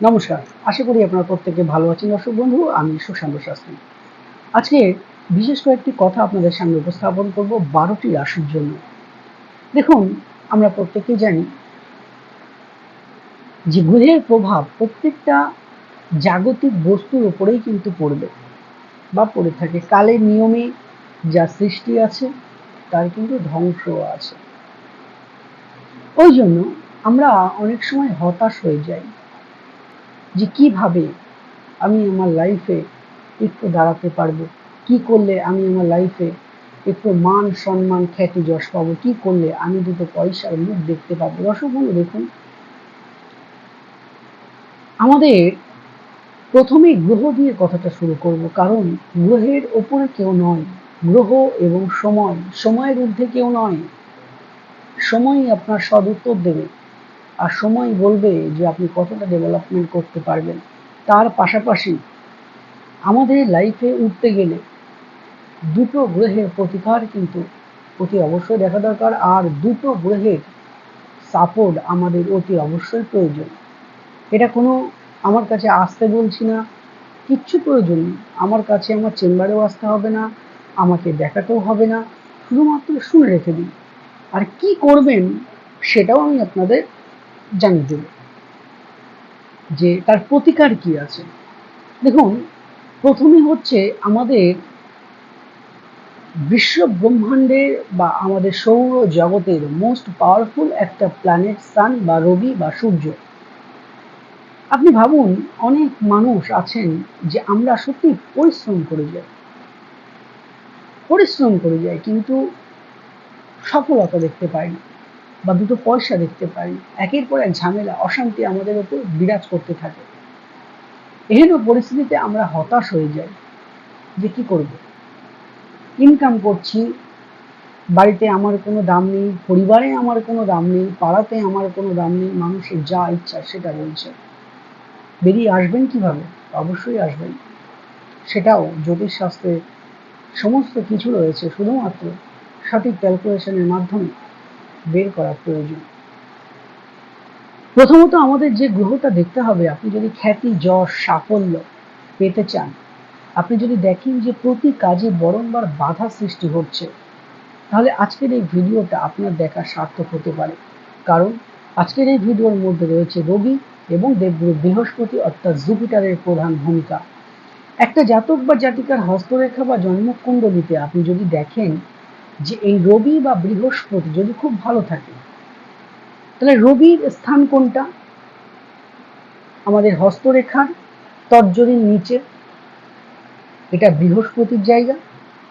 নমস্কার, আশা করি আপনারা প্রত্যেকে ভালো আছেন। দর্শক বন্ধু, আমি সুশান্ত শাস্ত্রী। আজকে বিশেষ কয়েকটি কথা আপনাদের সামনে উপস্থাপন করব বারোটি রাশির জন্য। দেখুন, আমরা প্রত্যেকেই জানি যে গ্রহের প্রভাব প্রত্যেকটা জাগতিক বস্তুর উপরেই কিন্তু পড়বে বা পড়ে থাকে। কালের নিয়মে যা সৃষ্টি আছে, তার কিন্তু ধ্বংস আছে। ওই জন্য আমরা অনেক সময় হতাশ হয়ে যাই। যে কীভাবে আমি আমার লাইফে একটু দাঁড়াতে পারব? কি করলে আমি আমার লাইফে একটু মান সম্মান খ্যাতি যশ পাবো? কি করলে আমি দুটো পয়সার মুখ দেখতে পাবো? দর্শক দেখুন। আমাদের প্রথমেই গ্রহ দিয়ে কথাটা শুরু করব, কারণ গ্রহের ওপরে কেউ নয়। গ্রহ এবং সময়, সময়ের ঊর্ধ্বে কেউ নয়। সময়ই আপনার সদ উত্তর দেবে। আর সময় বলবে যে আপনি কতটা ডেভেলপমেন্ট করতে পারবেন। তার পাশাপাশি আমাদের লাইফে উঠতে গেলে দুটো গ্রহের প্রতিকার কিন্তু অতি অবশ্যই দেখা দরকার, আর দুটো গ্রহের সাপোর্ট আমাদের অতি অবশ্যই প্রয়োজন। এটা কোনো আমার কাছে আসতে বলছি না, কিচ্ছু প্রয়োজন আমার কাছে আমার চেম্বারেও আসতে হবে না, আমাকে দেখাতেও হবে না, শুধুমাত্র শুনে রেখে দিন। আর কি করবেন সেটাও আমি আপনাদের জানিয়ে দেব যে তার প্রতিকার কি আছে? দেখুন প্রথমে হচ্ছে আমাদের বিশ্ব ব্রহ্মাণ্ডের বা আমাদের সৌর জগতের মোস্ট পাওয়ারফুল একটা প্ল্যানেট সান বা রবি বা সূর্য। আপনি ভাবুন, অনেক মানুষ আছেন যে আমরা সত্যি পরিশ্রম করে যাই। পরিশ্রম করে যাই, কিন্তু সফলতা দেখতে পাই না। বা দুটো পয়সা দেখতে পাই একের পর এক ঝামেলা, অশান্তি আমাদের ওপর বিরাজ করতে থাকে। এহেন পরিস্থিতিতে আমরা হতাশ হয়ে যাই যে কি করব? ইনকাম করছি, বাড়িতে আমার কোনো দাম নেই, পরিবারে আমার কোনো দাম নেই, পাড়াতে আমার কোনো দাম নেই, মানুষের যা ইচ্ছা সেটা বলছে বেরিয়ে আসবেন কীভাবে? অবশ্যই আসবেন। সেটাও জ্যোতিষ শাস্ত্রে সমস্ত কিছু রয়েছে, শুধুমাত্র সঠিক ক্যালকুলেশনের মাধ্যমে। বের করা প্রয়োজন। প্রথমত আমাদের যে গ্রহটা দেখতে হবে, আপনি যদি খ্যাতি, যশ, সাফল্য পেতে চান, আপনি যদি দেখেন যে প্রতি কাজে বরংবার বাধা সৃষ্টি হচ্ছে, তাহলে আজকের এই ভিডিওটা আপনার দেখা সার্থক হতে পারে। কারণ আজকের এই ভিডিওর মধ্যে রয়েছে রবি এবং দেবগুরু বৃহস্পতি অর্থাৎ জুপিটারের প্রধান ভূমিকা। একটা জাতক বা জাতিকার হস্তরেখা বা জন্মকুণ্ডলিতে আপনি যদি দেখেন যে এই রবি বা বৃহস্পতি যদি খুব ভালো থাকে, তাহলে রবির স্থান কোনটা? আমাদের হস্তরেখার তর্জনীর নিচে। এটা বৃহস্পতির জায়গা।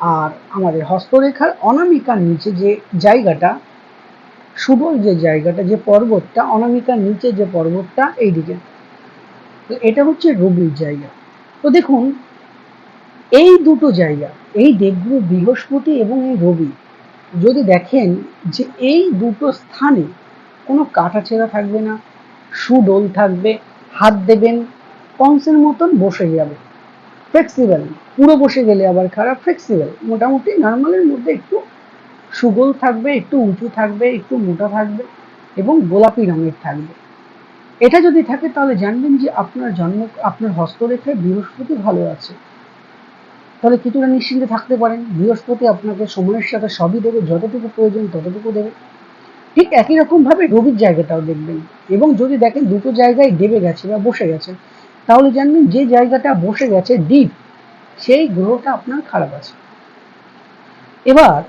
আর আমাদের হস্তরেখার অনামিকার নিচে যে জায়গাটা, সুবল যে জায়গাটা, যে পর্বতটা, অনামিকার নিচে যে পর্বতটা, এইদিকে। তো এটা হচ্ছে রবির জায়গা। তো দেখুন এই দুটো জায়গা, এই দেবগুরু বৃহস্পতি এবং এই রবি, যদি দেখেন যে এই দুটো স্থানে কোনো কাটাছেড়া থাকবে না, সুডোল থাকবে, হাত দেবেন, কংসের মতন বসে যাবে। ফ্লেক্সিবল পুরো বসে গেলে আবার খারাপ ফ্লেক্সিবল মোটামুটি নর্মালের মধ্যে একটু সুগোল থাকবে, একটু উঁচু থাকবে, একটু মোটা থাকবে এবং গোলাপি রঙের থাকবে। এটা যদি থাকে তাহলে জানবেন যে আপনার জন্ম, আপনার হস্তরেখায় বৃহস্পতি ভালো আছে। তাহলে কিছুটা নিশ্চিন্তে থাকতে পারেন। বৃহস্পতি আপনাকে সময়ের সাথে সবই দেবে, যতটুকু প্রয়োজন ততটুকু দেবে। ঠিক একই রকমভাবে রবির জায়গাটাও দেখবেন। এবং যদি দেখেন দুটো জায়গায় দেবে গেছে বা বসে গেছে, তাহলে জানবেন যে জায়গাটা বসে গেছে ডিপ, সেই গ্রহটা আপনার খারাপ আছে। এবার,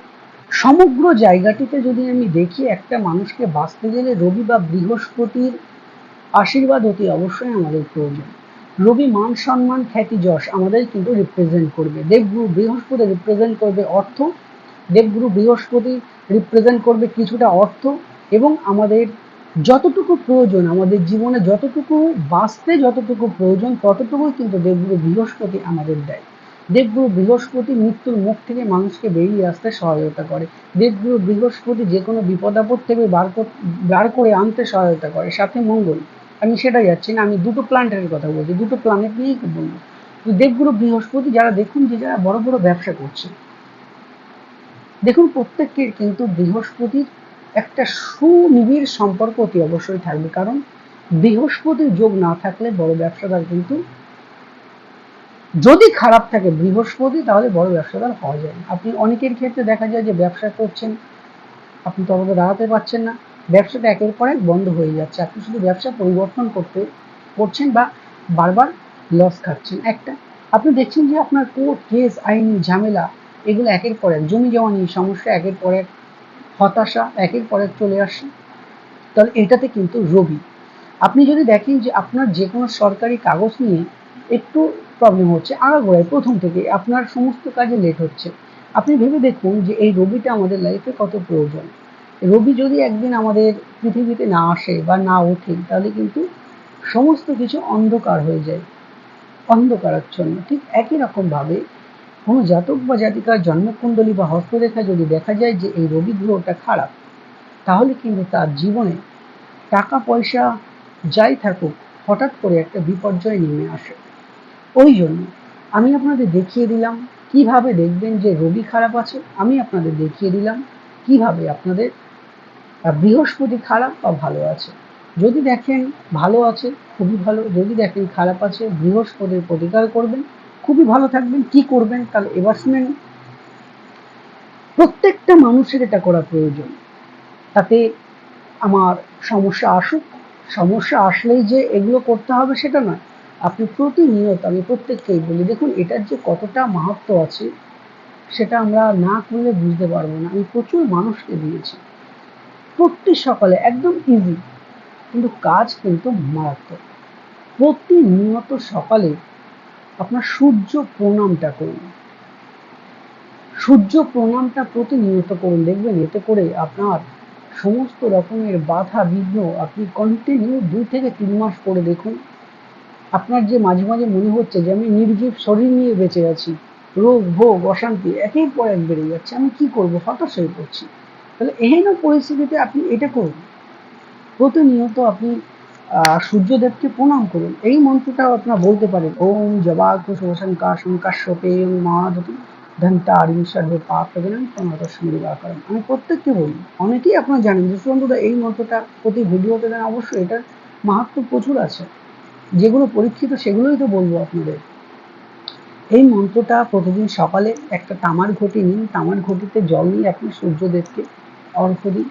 সমগ্র জায়গাটিতে যদি আমি দেখি একটা মানুষকে বাঁচতে গেলে রবি বা বৃহস্পতির আশীর্বাদ অতি অবশ্যই আমাদের প্রয়োজন। রবি মান সম্মান খ্যাতি যশ, আমাদের কিন্তু রিপ্রেজেন্ট করবে। দেবগুরু বৃহস্পতি রিপ্রেজেন্ট করবে অর্থ, দেবগুরু বৃহস্পতি রিপ্রেজেন্ট করবে কিছুটা অর্থ এবং আমাদের যতটুকু প্রয়োজন, আমাদের জীবনে যতটুকু বাঁচতে যতটুকু প্রয়োজন, ততটুকুই কিন্তু দেবগুরু বৃহস্পতি আমাদের দেয়। দেবগুরু বৃহস্পতি মৃত্যুর মুখ থেকে মানুষকে বেরিয়ে আসতে সহায়তা করে। দেবগুরু বৃহস্পতি যে কোনো বিপদ আপদ থেকে বার বার করে আনতে সহায়তা করে। সাথে মঙ্গল। আমি সেটা যাচ্ছি না, আমি দুটো প্ল্যানেটের কথা বলছি, দুটো প্ল্যানেট নিয়েই বলব? দেবগুরু বৃহস্পতি, যারা দেখুন যে যারা বড় বড় ব্যবসা করছে। দেখুন প্রত্যেকের কিন্তু বৃহস্পতির একটা সুনিবিড় সম্পর্ক অতি অবশ্যই থাকবে, কারণ বৃহস্পতির যোগ না থাকলে বড় ব্যবসাদার কিন্তু যদি খারাপ থাকে বৃহস্পতি, তাহলে বড় ব্যবসাদার হওয়া যায় আপনি অনেকের ক্ষেত্রে দেখা যায় যে ব্যবসা করছেন, আপনি ততটা দাঁড়াতে পারছেন না। ব্যবসাটা একের পর এক বন্ধ হয়ে যাচ্ছে। আপনি শুধু ব্যবসা পরিবর্তন করতে করছেন বা বারবার লস খাচ্ছেন। একটা, আপনি দেখছেন যে আপনার কোর্ট কেস আইনি, ঝামেলা, এগুলো একের পর এক, জমি জমা নিয়ে সমস্যা একের পর এক, হতাশা একের পর এক চলে আসে তাহলে এটাতে কিন্তু রবি। আপনি যদি দেখেন যে আপনার যে কোনো সরকারি কাগজ নিয়ে একটু প্রবলেম হচ্ছে আগাগোড়ায় প্রথম থেকে আপনার সমস্ত কাজে লেট হচ্ছে। আপনি ভেবে দেখুন যে এই রবিটা আমাদের লাইফে কত প্রয়োজন। রবি যদি একদিন আমাদের পৃথিবীতে না আসে বা না ওঠে, তাহলে কিন্তু সমস্ত কিছু অন্ধকার হয়ে যায়, অন্ধকারাচ্ছন্ন। ঠিক একই রকমভাবে কোনো জাতক বা জাতিকার জন্মকুণ্ডলী বা হস্তরেখা যদি দেখা যায় যে এই রবি গ্রহটা খারাপ, তাহলে কিন্তু তার জীবনে টাকা পয়সা যাই থাকুক, হঠাৎ করে একটা বিপর্যয় নেমে আসে। ওই জন্য আমি আপনাদের দেখিয়ে দিলাম কীভাবে দেখবেন যে রবি খারাপ আছে, আমি আপনাদের দেখিয়ে দিলাম কীভাবে আপনাদের বৃহস্পতি খারাপ বা ভালো আছে। যদি দেখেন ভালো আছে, খুবই ভালো। যদি দেখেন খারাপ আছে, বৃহস্পতির প্রতিকার করবেন, খুবই ভালো থাকবেন। কি করবেন? তাহলে এবার শুনেন। প্রত্যেকটা মানুষের এটা করা প্রয়োজন। তাতে আমার সমস্যা আসুক। সমস্যা আসলেই যে এগুলো করতে হবে সেটা নয়। আপনি প্রতিনিয়ত, আমি প্রত্যেককেই বলি, দেখুন, এটার যে কতটা মাহাত্ম আছে, সেটা আমরা না করলে বুঝতে পারব না। আমি প্রচুর মানুষকে দিয়েছি। প্রতি সকালে, একদম ইজি কিন্তু কাজ কিন্তু মারাত্মক। প্রতিনিয়ত সকালে আপনার সূর্য প্রণামটা করুন। সূর্য প্রণামটা প্রতিনিয়ত করুন। দেখবেন এতে করে আপনার সমস্ত রকমের বাধা বিঘ্ন আপনি কন্টিনিউ দুই থেকে তিন মাস করে দেখুন। আপনার যে মাঝে মাঝে মনে হচ্ছে যে আমি নির্জীব শরীর নিয়ে বেঁচে আছি। রোগ, ভোগ, অশান্তি একের পর এক বেড়ে যাচ্ছে। আমি কি করব? হতাশ হয়ে পড়ছি। তাহলে এহেন পরিস্থিতিতে আপনি এটা করুন। প্রতিনিয়ত আপনি সূর্যদেবকে প্রণাম করুন। এই মন্ত্রটাও আপনারা বলতে পারেন, ওম জবাক শোষণকা শঙ্কাশ্যপে মাধবী ধন্তারিং সর্বে পাপ গেলেন করেন আমি প্রত্যেককে বলি, অনেকেই আপনারা জানেন যে এই মন্ত্রটা প্রতি ভিডিওতে দেন, অবশ্যই এটার মাহাত্ম প্রচুর আছে। যেগুলো পরীক্ষিত সেগুলোই তো বলব আপনাদের। এই মন্ত্রটা প্রতিদিন সকালে একটা তামার ঘটি নিন, তামার ঘটিতে জল নিয়ে আপনি সূর্যদেবকে অর্ঘ দিন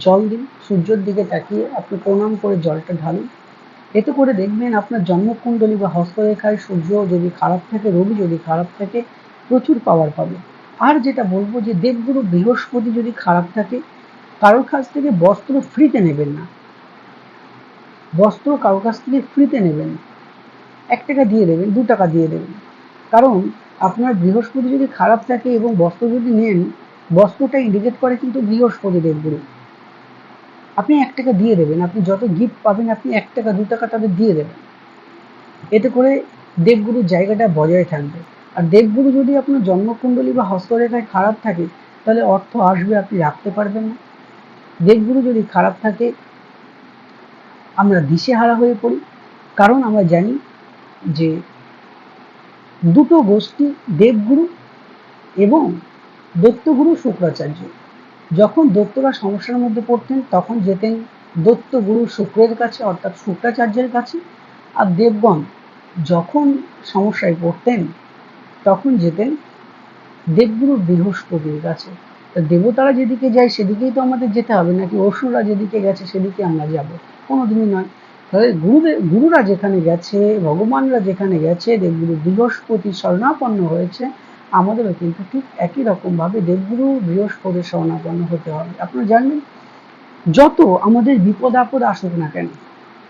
জল দিন, সূর্যের দিকে তাকিয়ে আপনি প্রণাম করে জলটা ঢালুন। এতে করে দেখবেন আপনার জন্মকুণ্ডলী বা হস্তরেখায় সূর্য যদি খারাপ থাকে, রবি যদি খারাপ থাকে, প্রচুর পাওয়ার পাবে। আর যেটা বলব যে দেবগুরু বৃহস্পতি যদি খারাপ থাকে, কারোর কাছ থেকে বস্ত্র ফ্রিতে নেবেন না। বস্ত্র কারোর কাছ থেকে ফ্রিতে নেবেন এক টাকা দিয়ে দেবেন, দু টাকা দিয়ে দেবেন। কারণ আপনার বৃহস্পতি যদি খারাপ থাকে এবং বস্ত্র যদি নেন বস্ত্রটা ইন্ডিকেট করে কিন্তু বৃহস্পতি দেবগুরু। আপনি এক টাকা দিয়ে দেবেন, আপনি যত গিফট পাবেন, আপনি এক টাকা, দু টাকা তাদের দিয়ে দেবেন। এতে করে দেবগুরুর জায়গাটা বজায় থাকবে। আর দেবগুরু যদি আপনার জন্মকুণ্ডলী বা হস্তরেখায় খারাপ থাকে, তাহলে অর্থ আসবে আপনি রাখতে পারবেন না। দেবগুরু যদি খারাপ থাকে, আমরা দিশেহারা হয়ে পড়ি। কারণ আমরা জানি যে দুটো গোষ্ঠী দেবগুরু এবং দত্তগুরু শুক্রাচার্য। যখন দত্তরা সমস্যার মধ্যে পড়তেন, তখন যেতেন দত্তগুরু শুক্রের কাছে, অর্থাৎ শুক্রাচার্যের কাছে। আর দেবগণ যখন সমস্যায় পড়তেন, তখন যেতেন দেবগুরু বৃহস্পতির কাছে। দেবতারা যেদিকে যায়, সেদিকেই তো আমাদের যেতে হবে, নাকি অসুররা যেদিকে গেছে, সেদিকে আমরা যাব? কোনোদিনই নয়। তাহলে গুরুদেব গুরুরা যেখানে গেছে, ভগবানরা যেখানে গেছে, দেবগুরু বৃহস্পতি স্বর্ণাপন্ন হয়েছে আমাদেরও কিন্তু ঠিক একই রকমভাবে দেবগুরু বৃহস্পতি স্বর্ণাপন্ন হতে হবে। আপনারা জানবেন, যত আমাদের বিপদ আপদ আসুক না কেন,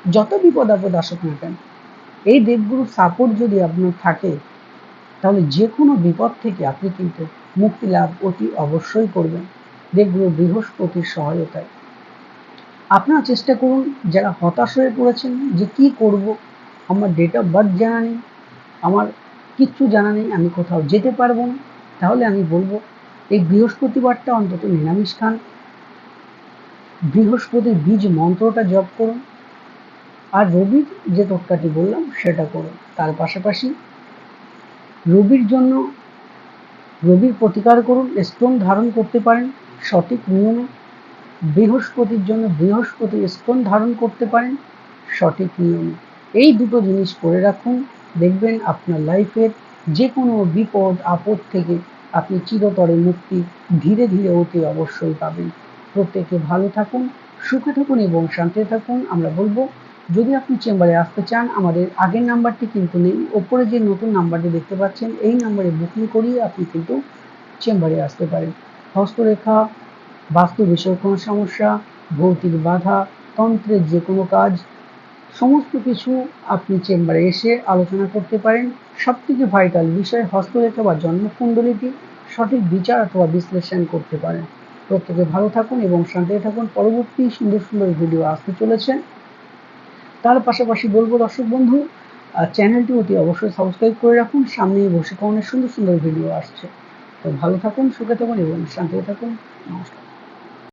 যত বিপদ আপদ আসুক না কেন, এই দেবগুরুর সাপোর্ট যদি আপনার থাকে, তাহলে যে কোনো বিপদ থেকে আপনি কিন্তু মুক্তি লাভ অতি অবশ্যই করবেন দেবগুরু বৃহস্পতির সহায়তায়। আপনারা চেষ্টা করুন, যারা হতাশ হয়ে পড়েছেন যে কি করব, আমার ডেট অফ বার্থ জানা নেই, আমার কিচ্ছু জানা নেই, আমি কোথাও যেতে পারব না। তাহলে আমি বলব, এই বৃহস্পতিবারটা অন্তত নিরামিষ খান। বৃহস্পতির বীজ মন্ত্রটা জপ করুন। আর রবির যে টোটকাটি বললাম, সেটা করুন। তার পাশাপাশি রবির জন্য রবির প্রতিকার করুন স্টোন ধারণ করতে পারেন, সঠিক নিয়মে। বৃহস্পতির জন্য বৃহস্পতি স্টোন ধারণ করতে পারেন, সঠিক নিয়মে। এই দুটো জিনিস করে রাখুন। দেখবেন আপনার লাইফের যে কোনো বিপদ, আপদ থেকে আপনি চিরতরে মুক্তি ধীরে ধীরে অতি অবশ্যই পাবেন। প্রত্যেকে ভালো থাকুন, সুখে থাকুন এবং শান্তিতে থাকুন। আমরা বলব, যদি আপনি চেম্বারে আসতে চান, আমাদের আগের নাম্বারটি কিন্তু নেই। ওপরে যে নতুন নাম্বারটি দেখতে পাচ্ছেন, এই নাম্বারে বুকিং করিয়ে আপনি কিন্তু চেম্বারে আসতে পারেন। হস্তরেখা, বাস্তু বিষয়ে কোনো সমস্যা, ভৌতিক বাধা, তন্ত্রের যে কোনো কাজ সমস্ত কিছু আপনি চেম্বারে এসে আলোচনা করতে পারেন। সবথেকে ভাইটাল বিষয় হস্তরেখা বা জন্মকুণ্ডলীটি সঠিক বিচার অথবা বিশ্লেষণ করতে পারেন। প্রত্যেকে ভালো থাকুন এবং শান্তিতে থাকুন। পরবর্তী সুন্দর সুন্দর ভিডিও আসতে চলেছে। তার পাশাপাশি বলব, দর্শক বন্ধু চ্যানেলটি অতি অবশ্যই সাবস্ক্রাইব করে রাখুন। সামনেই বসে অনেক সুন্দর সুন্দর ভিডিও আসছে। তো ভালো থাকুন, সুখে থাকুন এবং শান্তিতে থাকুন। নমস্কার।